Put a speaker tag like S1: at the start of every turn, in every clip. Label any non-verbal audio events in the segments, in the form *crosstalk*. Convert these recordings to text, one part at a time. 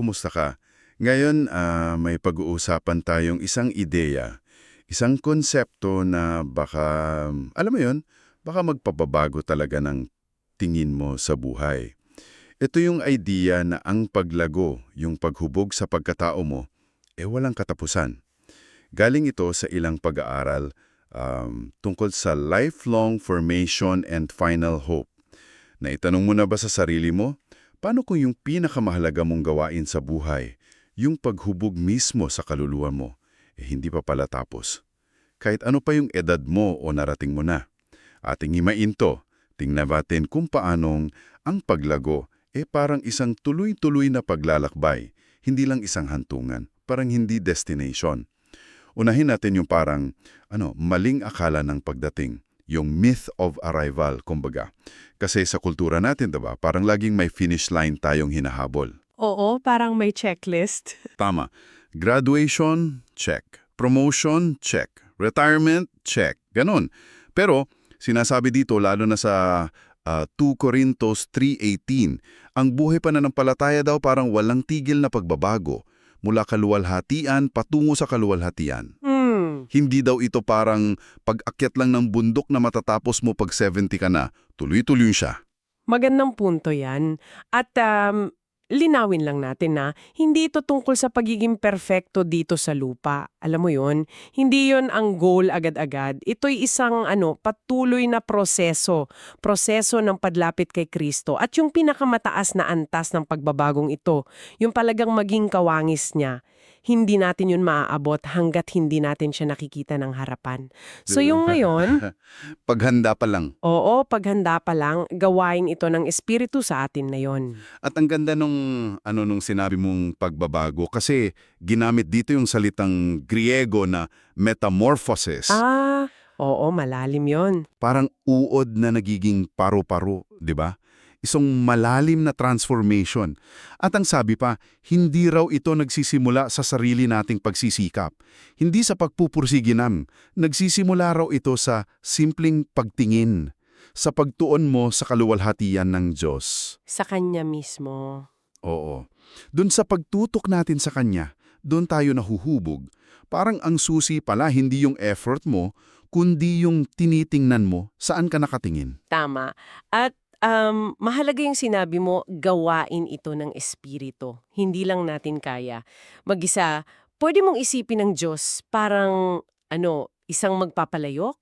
S1: kumusta ka? Ngayon, ah, may pag-uusapan tayong isang ideya, isang konsepto na baka, alam mo yon, baka magpapabago talaga ng tingin mo sa buhay. Ito yung idea na ang paglago, yung paghubog sa pagkatao mo, eh walang katapusan. Galing ito sa ilang pag-aaral um, tungkol sa lifelong formation and final hope. Naitanong mo na ba sa sarili mo, paano kung yung pinakamahalaga mong gawain sa buhay, yung paghubog mismo sa kaluluwa mo, eh hindi pa pala tapos? Kahit ano pa yung edad mo o narating mo na. Ating himain to, tingnan natin kung paanong ang paglago eh parang isang tuloy-tuloy na paglalakbay, hindi lang isang hantungan, parang hindi destination. Unahin natin yung parang ano, maling akala ng pagdating, yung myth of arrival, kumbaga. Kasi sa kultura natin, diba, parang laging may finish line tayong hinahabol.
S2: Oo, parang may checklist. *laughs*
S1: Tama. Graduation, check. Promotion, check. Retirement, check. Ganon. Pero, sinasabi dito, lalo na sa ah, 2 Corinthos 3.18, ang buhay pananampalataya daw parang walang tigil na pagbabago mula kaluwalhatian patungo sa kaluwalhatian. Hindi daw ito parang pag-akyat lang ng bundok na matatapos mo pag 70 ka na, tuloy-tuloy siya.
S2: magandang punto yan. At um, linawin lang natin na hindi ito tungkol sa pagiging perfecto dito sa lupa. Alam mo yon hindi yon ang goal agad-agad. Ito'y isang ano, patuloy na proseso. Proseso ng padlapit kay Kristo. At yung pinakamataas na antas ng pagbabagong ito, yung palagang maging kawangis niya, hindi natin yun maaabot hanggat hindi natin siya nakikita ng harapan. So yung ngayon, *laughs*
S1: Paghanda pa lang.
S2: Oo, paghanda pa lang, gawain ito ng Espiritu sa atin na yon.
S1: At ang ganda nung, ano, nung sinabi mong pagbabago kasi ginamit dito yung salitang Griego na metamorphosis.
S2: Ah, oo, malalim yon.
S1: Parang uod na nagiging paro-paro, di ba? Isang malalim na transformation. At ang sabi pa, hindi raw ito nagsisimula sa sarili nating pagsisikap. Hindi sa pagpupursiginam. Nagsisimula raw ito sa simpleng pagtingin, sa pagtuon mo sa kaluwalhatian ng Diyos.
S2: Sa kanya mismo.
S1: Oo. Doon sa pagtutok natin sa Kanya, doon tayo nahuhubog. Parang ang susi pala hindi yung effort mo, kundi yung tinitingnan mo saan ka nakatingin.
S2: Tama. At um, mahalaga yung sinabi mo, gawain ito ng Espiritu. Hindi lang natin kaya. Mag-isa, pwede mong isipin ng Diyos parang, ano, isang magpapalayok?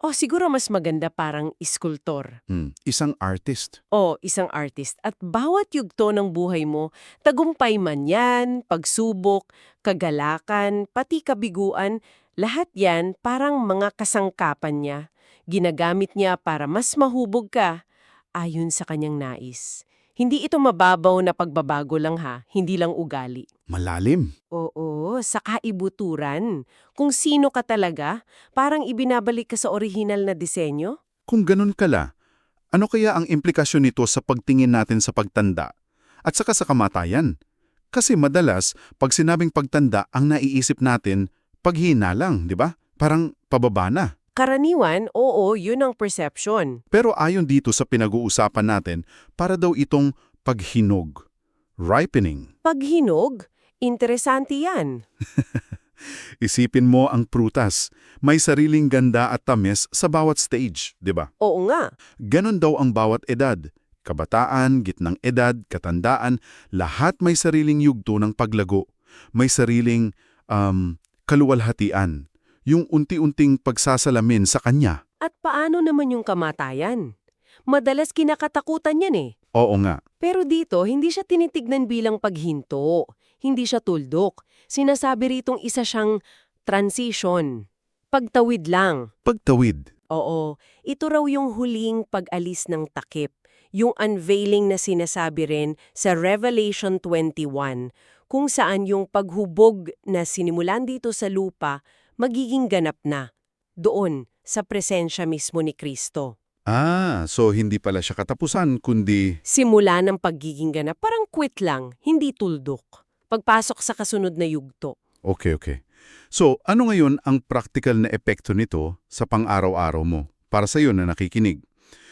S2: O siguro mas maganda parang iskultor.
S1: Hmm. Isang artist.
S2: o isang artist at bawat yugto ng buhay mo, tagumpay man yan, pagsubok, kagalakan, pati kabiguan, lahat yan parang mga kasangkapan niya. Ginagamit niya para mas mahubog ka ayon sa kanyang nais. Hindi ito mababaw na pagbabago lang ha, hindi lang ugali.
S1: Malalim.
S2: Oo, sa kaibuturan. Kung sino ka talaga, parang ibinabalik ka sa orihinal na disenyo.
S1: Kung ganun kala, ano kaya ang implikasyon nito sa pagtingin natin sa pagtanda at saka sa kamatayan? Kasi madalas, pag sinabing pagtanda, ang naiisip natin, paghina lang, di ba? Parang pababa na.
S2: Karaniwan, oo, yun ang perception.
S1: Pero ayon dito sa pinag-uusapan natin, para daw itong paghinog, ripening.
S2: Paghinog, interesante yan. *laughs*
S1: Isipin mo ang prutas. May sariling ganda at tamis sa bawat stage, di ba?
S2: Oo nga.
S1: Ganon daw ang bawat edad. Kabataan, gitnang edad, katandaan, lahat may sariling yugto ng paglago. May sariling um, kaluwalhatian. Yung unti-unting pagsasalamin sa kanya.
S2: At paano naman yung kamatayan? Madalas kinakatakutan yan eh.
S1: Oo nga.
S2: Pero dito, hindi siya tinitignan bilang paghinto. Hindi siya tuldok. Sinasabi ritong isa siyang transition. Pagtawid lang.
S1: Pagtawid.
S2: Oo, ito raw yung huling pag-alis ng takip. Yung unveiling na sinasabi rin sa Revelation 21, kung saan yung paghubog na sinimulan dito sa lupa, magiging ganap na. Doon, sa presensya mismo ni Kristo.
S1: Ah, so hindi pala siya katapusan, kundi...
S2: Simula ng pagiging ganap, parang quit lang, hindi tuldok. Pagpasok sa kasunod na yugto.
S1: Okay, okay. So, ano ngayon ang practical na epekto nito sa pang-araw-araw mo para sa iyo na nakikinig?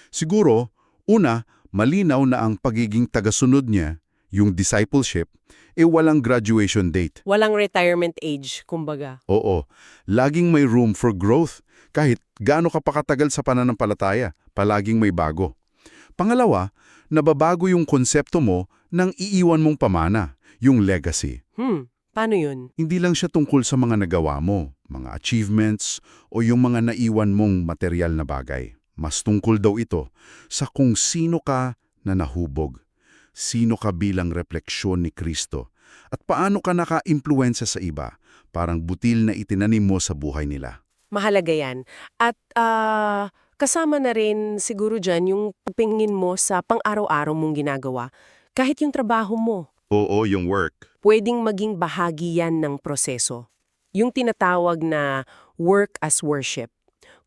S1: Siguro, una, malinaw na ang pagiging tagasunod niya, yung discipleship, eh walang graduation date.
S2: Walang retirement age, kumbaga.
S1: Oo, laging may room for growth. Kahit gaano ka pa katagal sa pananampalataya, palaging may bago. Pangalawa, nababago yung konsepto mo ng iiwan mong pamana, yung legacy.
S2: Hmm, paano yun?
S1: Hindi lang siya tungkol sa mga nagawa mo, mga achievements, o yung mga naiwan mong material na bagay. Mas tungkol daw ito sa kung sino ka na nahubog, sino ka bilang refleksyon ni Kristo, at paano ka naka-impluensya sa iba, parang butil na itinanim mo sa buhay nila.
S2: Mahalaga yan. At ah, kasama na rin siguro dyan yung pagpingin mo sa pang-araw-araw mong ginagawa. Kahit yung trabaho mo,
S1: Oo, yung work.
S2: pwedeng maging bahagi yan ng proseso. Yung tinatawag na work as worship.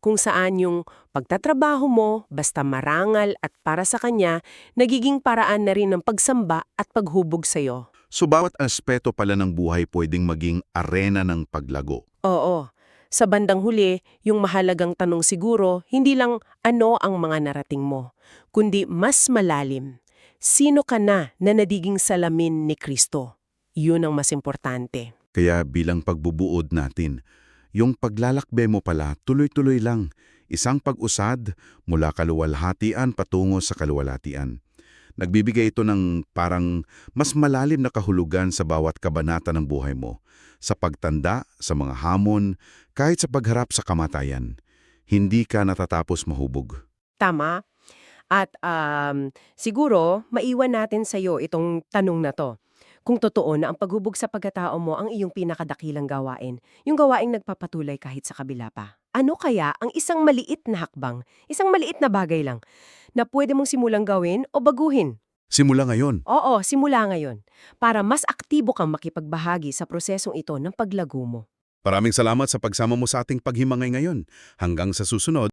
S2: Kung saan yung pagtatrabaho mo, basta marangal at para sa kanya, nagiging paraan na rin ng pagsamba at paghubog sa'yo.
S1: So bawat aspeto pala ng buhay pwedeng maging arena ng paglago.
S2: Oo. Sa bandang huli, yung mahalagang tanong siguro, hindi lang ano ang mga narating mo, kundi mas malalim. Sino ka na na nadiging salamin ni Kristo? Yun ang mas importante.
S1: Kaya bilang pagbubuod natin, yung paglalakbe mo pala tuloy-tuloy lang, isang pag-usad mula kaluwalhatian patungo sa kaluwalhatian. Nagbibigay ito ng parang mas malalim na kahulugan sa bawat kabanata ng buhay mo, sa pagtanda, sa mga hamon, kahit sa pagharap sa kamatayan. Hindi ka natatapos mahubog.
S2: Tama? At um, siguro, maiwan natin sa iyo itong tanong na to. Kung totoo na ang paghubog sa pagkatao mo ang iyong pinakadakilang gawain, yung gawaing nagpapatuloy kahit sa kabila pa. Ano kaya ang isang maliit na hakbang, isang maliit na bagay lang, na pwede mong simulang gawin o baguhin?
S1: Simula ngayon.
S2: Oo, simula ngayon. Para mas aktibo kang makipagbahagi sa prosesong ito ng paglago mo.
S1: Maraming salamat sa pagsama mo sa ating paghimangay ngayon. Hanggang sa susunod,